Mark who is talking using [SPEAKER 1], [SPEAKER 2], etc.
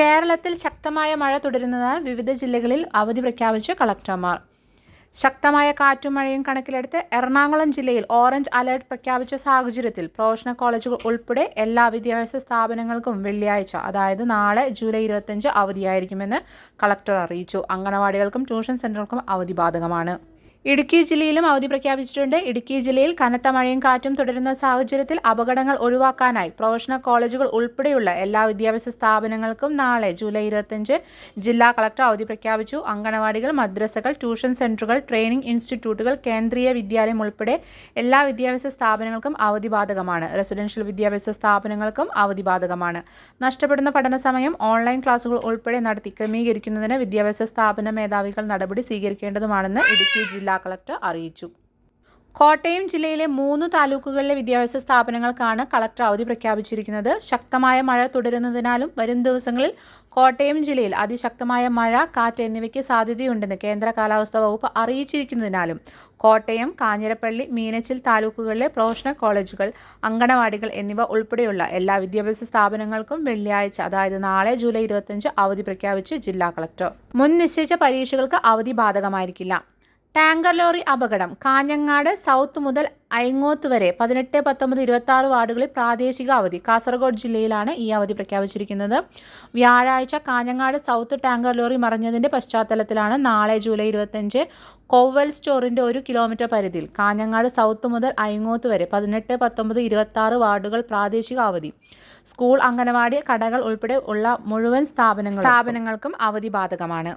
[SPEAKER 1] കേരളത്തിൽ ശക്തമായ മഴ തുടരുന്നതിനാൽ വിവിധ ജില്ലകളിൽ അവധി പ്രഖ്യാപിച്ച് കളക്ടർമാർ ശക്തമായ കാറ്റും മഴയും കണക്കിലെടുത്ത് എറണാകുളം ജില്ലയിൽ ഓറഞ്ച് അലേർട്ട് പ്രഖ്യാപിച്ച സാഹചര്യത്തിൽ പ്രൊഫഷണൽ കോളേജുകൾ ഉൾപ്പെടെ എല്ലാ വിദ്യാഭ്യാസ സ്ഥാപനങ്ങൾക്കും വെള്ളിയാഴ്ച അതായത് നാളെ ജൂലൈ ഇരുപത്തഞ്ച് അവധിയായിരിക്കുമെന്ന് കളക്ടർ അറിയിച്ചു അംഗനവാടികൾക്കും ട്യൂഷൻ സെൻ്ററുകൾക്കും അവധി ബാധകമാണ് ഇടുക്കി ജില്ലയിലും അവധി പ്രഖ്യാപിച്ചിട്ടുണ്ട് ഇടുക്കി ജില്ലയിൽ കനത്ത മഴയും കാറ്റും തുടരുന്ന സാഹചര്യത്തിൽ അപകടങ്ങൾ ഒഴിവാക്കാനായി പ്രൊഫഷണൽ കോളേജുകൾ ഉൾപ്പെടെയുള്ള എല്ലാ വിദ്യാഭ്യാസ സ്ഥാപനങ്ങൾക്കും നാളെ ജൂലൈ ഇരുപത്തിയഞ്ച് ജില്ലാ കളക്ടർ അവധി പ്രഖ്യാപിച്ചു അങ്കണവാടികൾ മദ്രസകൾ ട്യൂഷൻ സെന്ററുകൾ ട്രെയിനിംഗ് ഇൻസ്റ്റിറ്റ്യൂട്ടുകൾ കേന്ദ്രീയ വിദ്യാലയം ഉൾപ്പെടെ എല്ലാ വിദ്യാഭ്യാസ സ്ഥാപനങ്ങൾക്കും അവധി ബാധകമാണ് റെസിഡൻഷ്യൽ വിദ്യാഭ്യാസ സ്ഥാപനങ്ങൾക്കും അവധി ബാധകമാണ് നഷ്ടപ്പെടുന്ന പഠന സമയം ഓൺലൈൻ ക്ലാസുകൾ ഉൾപ്പെടെ നടത്തി ക്രമീകരിക്കുന്നതിന് വിദ്യാഭ്യാസ സ്ഥാപന മേധാവികൾ നടപടി സ്വീകരിക്കേണ്ടതുമാണെന്ന് ഇടുക്കി ജില്ല ജില്ലാ കളക്ടർ അറിയിച്ചു കോട്ടയം ജില്ലയിലെ മൂന്ന് താലൂക്കുകളിലെ വിദ്യാഭ്യാസ സ്ഥാപനങ്ങൾക്കാണ് കളക്ടർ അവധി പ്രഖ്യാപിച്ചിരിക്കുന്നത് ശക്തമായ മഴ തുടരുന്നതിനാലും വരും ദിവസങ്ങളിൽ കോട്ടയം ജില്ലയിൽ അതിശക്തമായ മഴ കാറ്റ് എന്നിവയ്ക്ക് സാധ്യതയുണ്ടെന്ന് കേന്ദ്ര കാലാവസ്ഥാ വകുപ്പ് അറിയിച്ചിരിക്കുന്നതിനാലും കോട്ടയം കാഞ്ഞിരപ്പള്ളി മീനച്ചിൽ താലൂക്കുകളിലെ പ്രൊഫഷണൽ കോളേജുകൾ അങ്കണവാടികൾ എന്നിവ ഉൾപ്പെടെയുള്ള എല്ലാ വിദ്യാഭ്യാസ സ്ഥാപനങ്ങൾക്കും വെള്ളിയാഴ്ച അതായത് നാളെ ജൂലൈ ഇരുപത്തിയഞ്ച് അവധി പ്രഖ്യാപിച്ച് ജില്ലാ കളക്ടർ മുൻ നിശ്ചയിച്ച പരീക്ഷകൾക്ക് അവധി ബാധകമായിരിക്കില്ല ടാങ്കർ ലോറി അപകടം കാഞ്ഞങ്ങാട് സൗത്ത് മുതൽ അയങ്ങോത്ത് വരെ പതിനെട്ട് പത്തൊമ്പത് ഇരുപത്തി ആറ് വാർഡുകളിൽ പ്രാദേശിക അവധി കാസർഗോഡ് ജില്ലയിലാണ് ഈ അവധി പ്രഖ്യാപിച്ചിരിക്കുന്നത് വ്യാഴാഴ്ച കാഞ്ഞങ്ങാട് സൗത്ത് ടാങ്കർ ലോറി മറിഞ്ഞതിൻ്റെ പശ്ചാത്തലത്തിലാണ് നാളെ ജൂലൈ ഇരുപത്തഞ്ച് കോവൽ സ്റ്റോറിൻ്റെ ഒരു കിലോമീറ്റർ പരിധിയിൽ കാഞ്ഞങ്ങാട് സൗത്ത് മുതൽ അയങ്ങോത്ത് വരെ പതിനെട്ട് പത്തൊമ്പത് ഇരുപത്തി ആറ് വാർഡുകൾ പ്രാദേശിക അവധി സ്കൂൾ അംഗനവാടി കടകൾ ഉൾപ്പെടെ ഉള്ള മുഴുവൻ സ്ഥാപനങ്ങൾ സ്ഥാപനങ്ങൾക്കും അവധി ബാധകമാണ്